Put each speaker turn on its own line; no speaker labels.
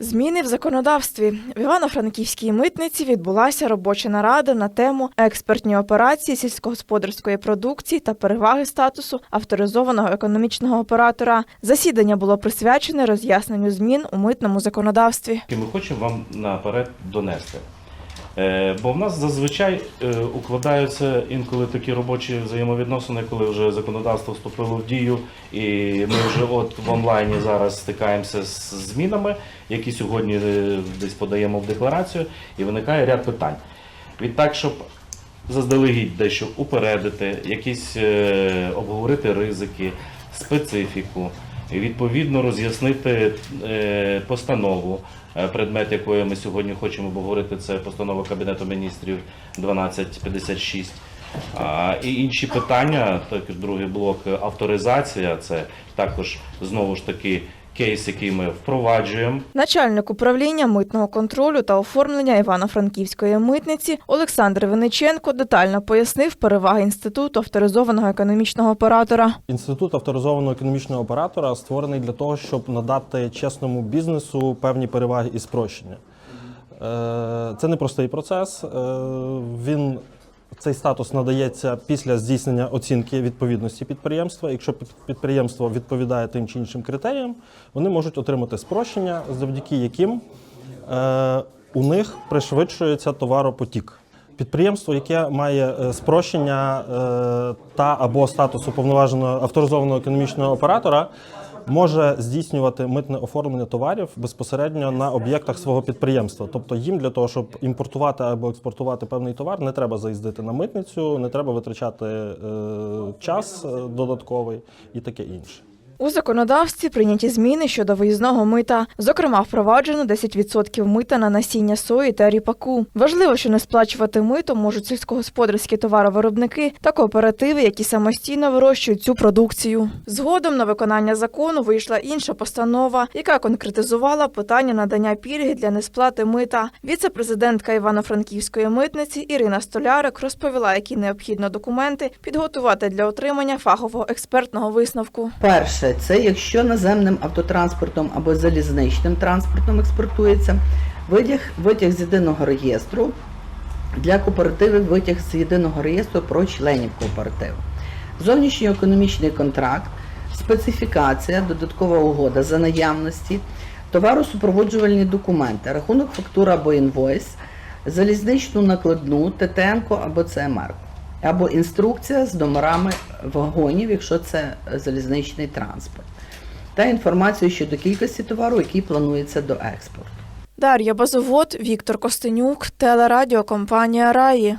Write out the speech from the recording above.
Зміни в законодавстві в Івано-Франківській митниці відбулася робоча нарада на тему експертні операції сільськогосподарської продукції та переваги статусу авторизованого економічного оператора. Засідання було присвячене роз'ясненню змін у митному законодавстві.
ми хочемо вам наперед донести. Е, Бо в нас зазвичай е, укладаються інколи такі робочі взаємовідносини, коли вже законодавство вступило в дію, і ми вже от в онлайні зараз стикаємося з змінами, які сьогодні е, десь подаємо в декларацію, і виникає ряд питань. Відтак, щоб заздалегідь дещо упередити, якісь обговорити ризики, специфіку, відповідно роз'яснити е, постанову, е, предмет якої ми сьогодні хочемо обговорити, це постанова Кабінету міністрів 1256. А, і інші питання, також другий блок е, авторизація, це також знову ж таки кейс, який ми впроваджуємо.
Начальник управління митного контролю та оформлення Івано-Франківської митниці Олександр Виниченко детально пояснив переваги інституту авторизованого економічного оператора.
Інститут авторизованого економічного оператора створений для того, щоб надати чесному бізнесу певні переваги і спрощення. Е, Це непростий процес. Е, Він цей статус надається після здійснення оцінки відповідності підприємства. Якщо під- підприємство відповідає тим чи іншим критеріям, вони можуть отримати спрощення, завдяки яким е, у них пришвидшується товаропотік. Підприємство, яке має е, спрощення е, та або статус уповноваженого авторизованого економічного оператора, може здійснювати митне оформлення товарів безпосередньо на об'єктах свого підприємства. Тобто їм для того, щоб імпортувати або експортувати певний товар, не треба заїздити на митницю, не треба витрачати е, час е, додатковий і таке інше.
У законодавстві прийняті зміни щодо виїзного мита. Зокрема, впроваджено 10% мита на насіння сої та ріпаку. Важливо, що не сплачувати мито можуть сільськогосподарські товаровиробники та кооперативи, які самостійно вирощують цю продукцію. Згодом на виконання закону вийшла інша постанова, яка конкретизувала питання надання пільги для несплати мита. Віце-президентка Івано-Франківської митниці Ірина Столярик розповіла, які необхідно документи підготувати для отримання фахового експертного висновку.
Перше, це якщо наземним автотранспортом або залізничним транспортом експортується витяг, витяг з єдиного реєстру для кооперативів витяг з єдиного реєстру про членів кооперативу. Зовнішньоекономічний контракт, специфікація, додаткова угода за наявності, товаросупроводжувальні документи, рахунок фактура або інвойс, залізничну накладну, ТТН або ЦМР або інструкція з номерами вагонів, якщо це залізничний транспорт, та інформацію щодо кількості товару, який планується до експорту.
Дар'я Базовод, Віктор Костенюк, телерадіокомпанія Раї.